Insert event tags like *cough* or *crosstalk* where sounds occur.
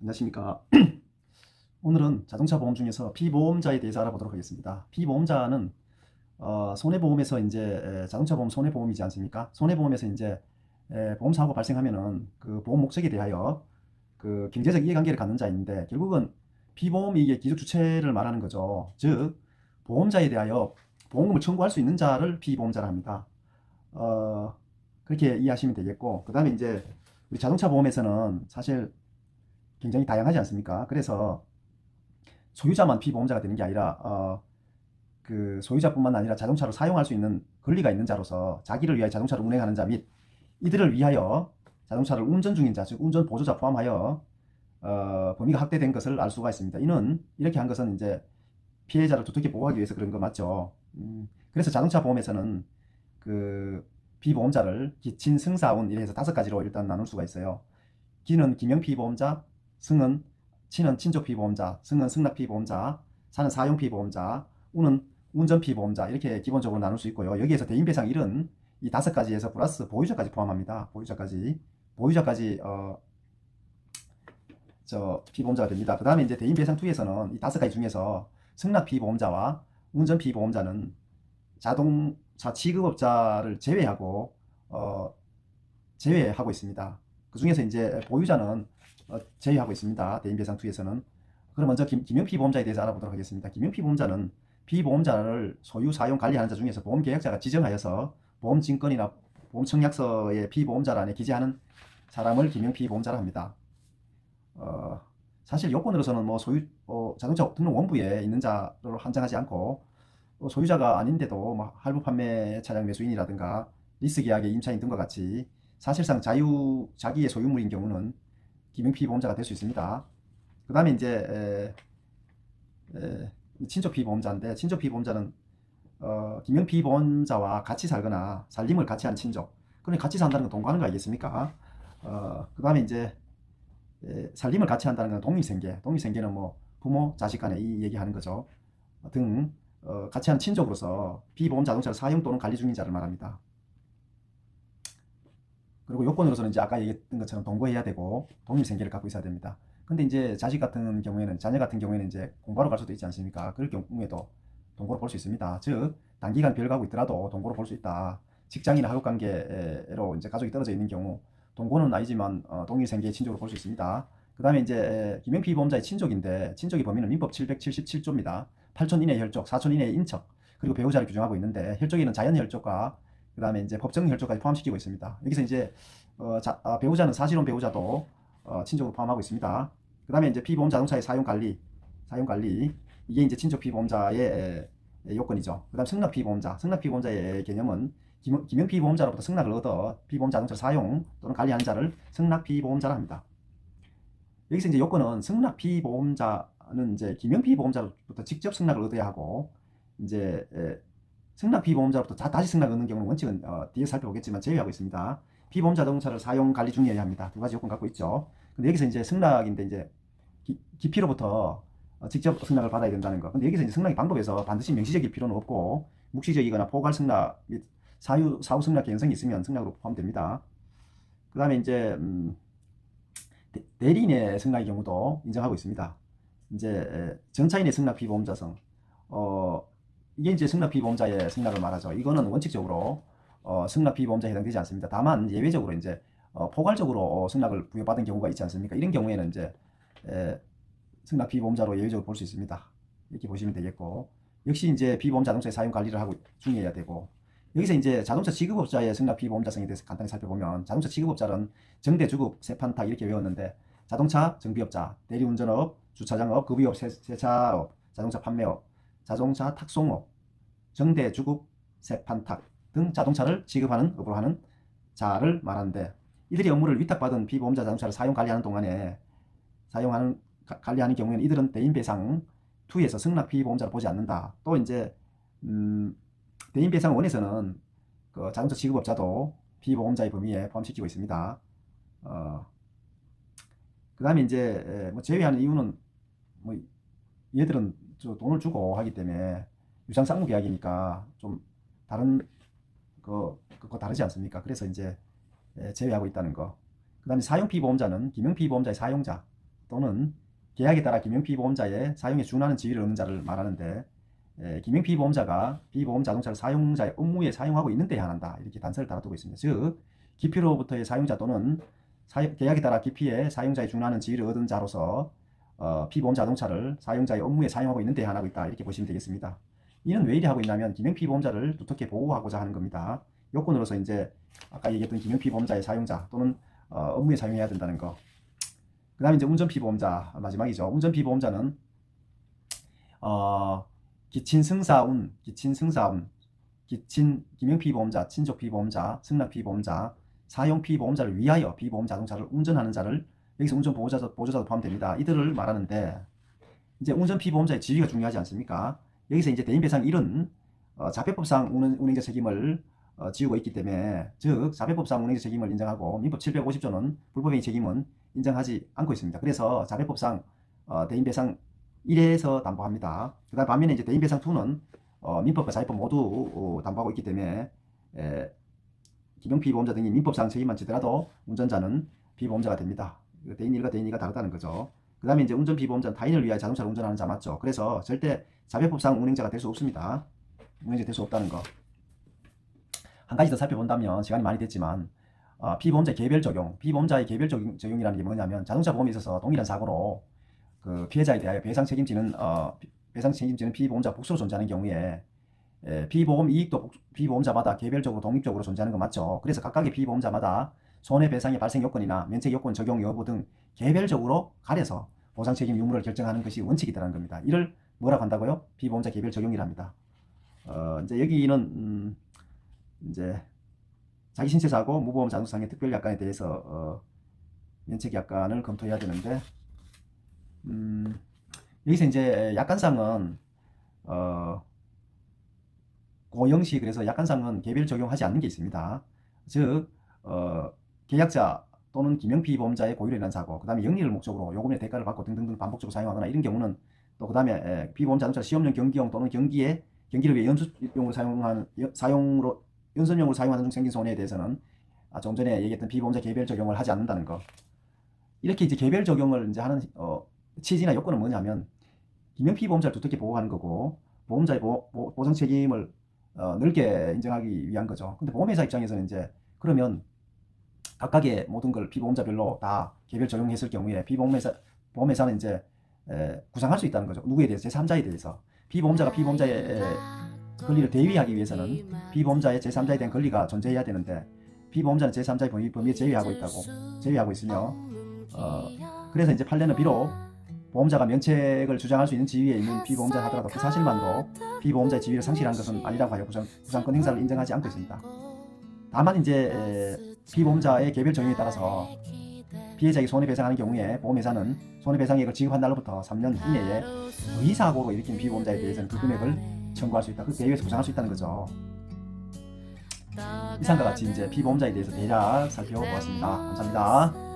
안녕하십니까. *clears throat* 오늘은 자동차 보험 중에서 피보험자에 대해서 알아보도록 하겠습니다. 피보험자는 어, 손해보험에서 이제 에, 자동차 보험 손해보험이지 않습니까? 손해보험에서 이제 에, 보험 사고가 발생하면은 그 보험 목적에 대하여 그 경제적 이해관계를 갖는 자인데 결국은 피보험이 이게 기존 주체를 말하는 거죠. 즉 보험자에 대하여 보험금을 청구할 수 있는 자를 피보험자라 합니다. 어, 그렇게 이해하시면 되겠고 그 다음에 이제 우리 자동차 보험에서는 사실 굉장히 다양하지 않습니까? 그래서 소유자만 피보험자가 되는 게 아니라 어, 그 소유자뿐만 아니라 자동차를 사용할 수 있는 권리가 있는 자로서 자기를 위하여 자동차를 운행하는 자 및 이들을 위하여 자동차를 운전 중인 자, 즉 운전 보조자 포함하여 어, 범위가 확대된 것을 알 수가 있습니다. 이는 이렇게 한 것은 이제 피해자를 두텁게 보호하기 위해서 그런 거 맞죠. 음, 그래서 자동차 보험에서는 그 피보험자를 기친, 승사운 이래서 다섯 가지로 일단 나눌 수가 있어요. 기는 기명 피보험자, 승은 친은 친족 피보험자, 승은 승낙 피보험자, 사는 사용 피보험자, 우는 운전 피보험자 이렇게 기본적으로 나눌 수 있고요. 여기에서 대인 배상 1은 이 다섯 가지에서 플러스 보유자까지 포함합니다. 보유자까지 보유자까지 어, 저 피보험자가 됩니다. 그 다음에 이제 대인 배상 2에서는 이 다섯 가지 중에서 승낙 피보험자와 운전 피보험자는 자동차 취급업자를 제외하고 어, 제외하고 있습니다. 그 중에서 이제 보유자는 어, 제외하고 있습니다. 대인 배상 2에서는 그럼 먼저 김, 김영 피보험자에 대해서 알아보도록 하겠습니다. 김영 피보험자는 피보험자를 소유, 사용, 관리하는 자 중에서 보험계약자가 지정하여서 보험증권이나 보험청약서의 피보험자란에 기재하는 사람을 김영 피보험자라 합니다. 어, 사실 요건으로서는 뭐 소유 어, 자동차 등록 원부에 있는 자를 한정하지 않고 어, 소유자가 아닌데도 뭐 할부 판매 차량 매수인이라든가 리스 계약의 임차인 등과 같이 사실상 자유 자기의 소유물인 경우는 김영 피보험자가 될 수 있습니다. 그 다음에 이제 에, 에, 친족 피보험자인데 친족 피보험자는 어, 김영 피보험자와 같이 살거나 살림을 같이 한 친족. 그러니 같이 산다는 건 동거하는 거 아니겠습니까? 어, 그 다음에 이제 에, 살림을 같이 한다는 건 독립생계. 독립생계는 뭐 부모, 자식 간에 이 얘기하는 거죠. 등 어, 같이 한 친족으로서 피보험 자동차를 사용 또는 관리 중인 자를 말합니다. 그리고 요건으로서는 이제 아까 얘기했던 것처럼 동거해야 되고 독립생계를 갖고 있어야 됩니다. 근데 이제 자식 같은 경우에는 자녀 같은 경우에는 이제 공부하러 갈 수도 있지 않습니까? 그럴 경우에도 동거로 볼 수 있습니다. 즉 단기간 별 가고 있더라도 동거로 볼 수 있다. 직장이나 학업 관계로 이제 가족이 떨어져 있는 경우 동거는 아니지만 어, 동일 생계의 친족으로 볼 수 있습니다. 그 다음에 이제 김영피 보험자의 친족인데 친족의 범위는 민법 777조입니다. 8촌 이내 혈족, 4촌 이내 인척 그리고 배우자를 규정하고 있는데 혈족에는 자연 혈족과 그 다음에 이제 법정 혈족까지 포함시키고 있습니다. 여기서 이제 어, 자, 아, 배우자는 사실혼 배우자도 어, 친족으로 포함하고 있습니다. 그 다음에 이제 피보험 자동차의 사용 관리, 사용 관리 이게 이제 친족 피보험자의 요건이죠. 그 다음 승낙 피보험자, 승낙 피보험자의 개념은 김, 김영 피보험자로부터 승낙을 얻어 피보험 자동차 사용 또는 관리하는 자를 승낙 피보험자라 합니다. 여기서 이제 요건은 승낙 피보험자는 이제 김영 피보험자로부터 직접 승낙을 얻어야 하고 이제 에, 승낙 피보험자로부터 다, 다시 승낙 얻는 경우는 원칙은 어, 뒤에 살펴보겠지만 제외하고 있습니다. 피보험 자동차를 사용 관리 중이어야 합니다. 두 가지 요건 갖고 있죠. 근데 여기서 이제 승낙인데 이제 기, 기피로부터 어, 직접 승낙을 받아야 된다는 거. 근데 여기서 이제 승낙의 방법에서 반드시 명시적일 필요는 없고 묵시적이거나 포괄 승낙 및 사유 사후 승낙 개연성이 있으면 승낙으로 포함됩니다. 그다음에 이제 음, 대- 대리인의 승낙의 경우도 인정하고 있습니다. 이제 에, 전차인의 승낙 피보험자성 어 이게 이제 승낙 피보험자의 승낙을 말하죠. 이거는 원칙적으로 어, 승낙 피보험자에 해당되지 않습니다. 다만 예외적으로 이제 어, 포괄적으로 어, 승낙을 부여받은 경우가 있지 않습니까? 이런 경우에는 이제 에, 승낙 피보험자로 예외적으로 볼 수 있습니다. 이렇게 보시면 되겠고 역시 이제 피보험 자동차의 사용 관리를 하고 중이어야 되고 여기서 이제 자동차 지급업자의 승낙 피보험자성에 대해서 간단히 살펴보면 자동차 지급업자는 정대 주급 세판탁 이렇게 외웠는데 자동차 정비업자, 대리운전업, 주차장업, 급유업, 세- 세차업, 자동차 판매업, 자동차 탁송업, 정대 주급 세판탁 등 자동차를 지급하는 업으로 하는 자를 말하는데 이들이 업무를 위탁받은 피보험자 자동차를 사용 관리하는 동안에 사용하는 가- 관리하는 경우에는 이들은 대인 배상 2에서 승낙 피보험자를 보지 않는다. 또 이제 음, 대인 배상 1에서는 그 자동차 지급업자도 피보험자의 범위에 포함시키고 있습니다. 어, 그 다음에 이제 에, 뭐 제외하는 이유는 뭐 얘들은 저 돈을 주고 하기 때문에 유상 쌍무 계약이니까 좀 다른 그 그거 다르지 않습니까? 그래서 이제 에, 제외하고 있다는 거. 그다음에 사용 피보험자는 김영 피보험자의 사용자 또는 계약에 따라 김영 피보험자의 사용에 준하는 지위를 얻는 자를 말하는데 에, 김영 피보험자가 피보험 자동차를 사용자의 업무에 사용하고 있는 때에 한한다 이렇게 단서를 달아두고 있습니다. 즉 기피로부터의 사용자 또는 사용- 계약에 따라 기피에 사용자에 준하는 지위를 얻은 자로서 어, 피보험 자동차를 사용자의 업무에 사용하고 있는 때에 한하고 있다 이렇게 보시면 되겠습니다. 이는 왜 이리 하고 있냐면 김영 피보험자를 두텁게 보호하고자 하는 겁니다. 요건으로서 이제 아까 얘기했던 김영 피보험자의 사용자 또는 어, 업무에 사용해야 된다는 거. 그 다음에 이제 운전 피보험자 마지막이죠. 운전 피보험자는 어, 기친 승사운, 기친 승사운, 기친 김영 피보험자, 친족 피보험자, 승낙 피보험자, 사용 피보험자를 위하여 피보험 자동차를 운전하는 자를 여기서 운전 보호자도 보조자도 포함됩니다. 이들을 말하는데 이제 운전 피보험자의 지위가 중요하지 않습니까? 여기서 이제 대인 배상 1은 어, 자폐법상 운행, 운행자 책임을 어, 지우고 있기 때문에 즉 자폐법상 운행자 책임을 인정하고 민법 750조는 불법행위 책임은 인정하지 않고 있습니다. 그래서 자폐법상 어, 대인 배상 1에서 담보합니다. 그다음 반면에 이제 대인 배상 2는 어, 민법과 자율법 모두 어, 담보하고 있기 때문에 에, 기병 피보험자 등이 민법상 책임만 지더라도 운전자는 피보험자가 됩니다. 그 대인 1과 대인 2가 다르다는 거죠. 그 다음에 이제 운전 피보험자는 타인을 위하여 자동차를 운전하는 자 맞죠? 그래서 절대 자폐법상 운행자가 될 수 없습니다. 운행자 될 수 없다는 거. 한 가지 더 살펴본다면 시간이 많이 됐지만 어, 피보험자 개별 적용, 피보험자의 개별 적용, 적용이라는 게 뭐냐면 자동차 보험에 있어서 동일한 사고로 그 피해자에 대하여 배상 책임지는 어, 피- 배상 책임지는 피보험자 복수로 존재하는 경우에 에, 피보험 이익도 복- 피보험자마다 개별적으로 독립적으로 존재하는 거 맞죠? 그래서 각각의 피보험자마다 손해배상의 발생 요건이나 면책 요건 적용 여부 등 개별적으로 가려서 보상 책임 유무를 결정하는 것이 원칙이라는 겁니다. 이를 뭐라고 한다고요? 피보험자 개별 적용이랍니다. 어, 이제 여기는 음, 이제 자기 신체 사고 무보험 자동차상의 특별 약관에 대해서 어, 면책 약관을 검토해야 되는데 음, 여기서 이제 약관상은 어, 고영시 그래서 약관상은 개별 적용하지 않는 게 있습니다. 즉 어, 계약자 또는 김영피 보험자의 고의로 인한 사고, 그 다음에 영리를 목적으로 요금의 대가를 받고 등등등 반복적으로 사용하거나 이런 경우는 또 그 다음에 피보험 자동차 시험용 경기용 또는 경기에 경기를 위해 연수용으로 여- 사용으로 연선용으로 사용하는 중 생긴 손해에 대해서는 아, 좀 전에 얘기했던 피보험자 개별 적용을 하지 않는다는 거. 이렇게 이제 개별 적용을 이제 하는 어, 취지나 요건은 뭐냐면 김영피 보험자를 두텁게 보호하는 거고 보험자의 보, 보, 보상 책임을 어, 넓게 인정하기 위한 거죠. 근데 보험회사 입장에서는 이제 그러면 각각의 모든 걸 피보험자별로 다 개별 적용했을 경우에 피보험회사 보험회사는 이제 에, 구상할 수 있다는 거죠. 누구에 대해서 제3자에 대해서 피보험자가 피보험자의 에, 권리를 대위하기 위해서는 피보험자의 제3자에 대한 권리가 존재해야 되는데 피보험자는 제3자의 범위, 범위에 제외하고 있다고 제외하고 있으며 어, 그래서 이제 판례는 비록 보험자가 면책을 주장할 수 있는 지위에 있는 피보험자 하더라도 그 사실만으로 피보험자의 지위를 상실한 것은 아니라고 하여 구상, 구상권 행사를 인정하지 않고 있습니다. 다만 이제 에, 피보험자의 개별 적용에 따라서 피해자에게 손해배상하는 경우에 보험회사는 손해배상액을 지급한 날로부터 3년 이내에 의사고로 일으킨 피보험자에 대해서는 그 금액을 청구할 수 있다. 그 대회에서 보상할 수 있다는 거죠. 이상과 같이 이제 피보험자에 대해서 대략 살펴보았습니다. 감사합니다.